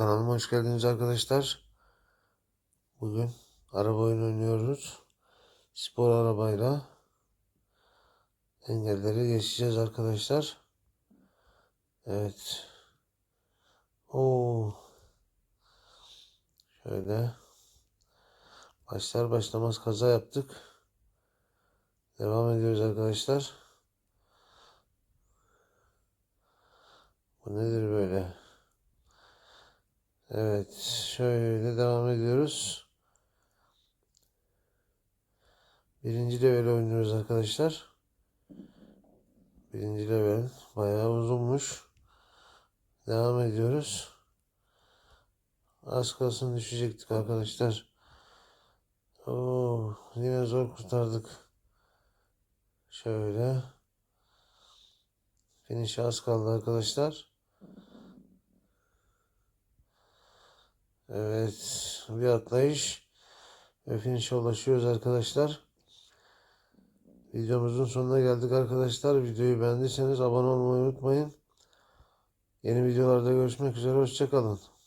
kanalıma hoş geldiniz arkadaşlar. Bugün araba oyunu oynuyoruz. Spor arabayla engelleri geçeceğiz arkadaşlar. Evet. Oo. Şöyle. Başlar başlamaz kaza yaptık. Devam ediyoruz arkadaşlar. Bu nedir böyle? Evet, şöyle devam ediyoruz. Birinci level oynuyoruz arkadaşlar. Birinci level bayağı uzunmuş. Devam ediyoruz. Az kalsın düşecektik arkadaşlar. Oo, yine zor kurtardık. Şöyle. Finish'e az kaldı arkadaşlar. Evet. Bir atlayış. Ve finish'e ulaşıyoruz arkadaşlar. Videomuzun sonuna geldik arkadaşlar. Videoyu beğendiyseniz abone olmayı unutmayın. Yeni videolarda görüşmek üzere. Hoşçakalın.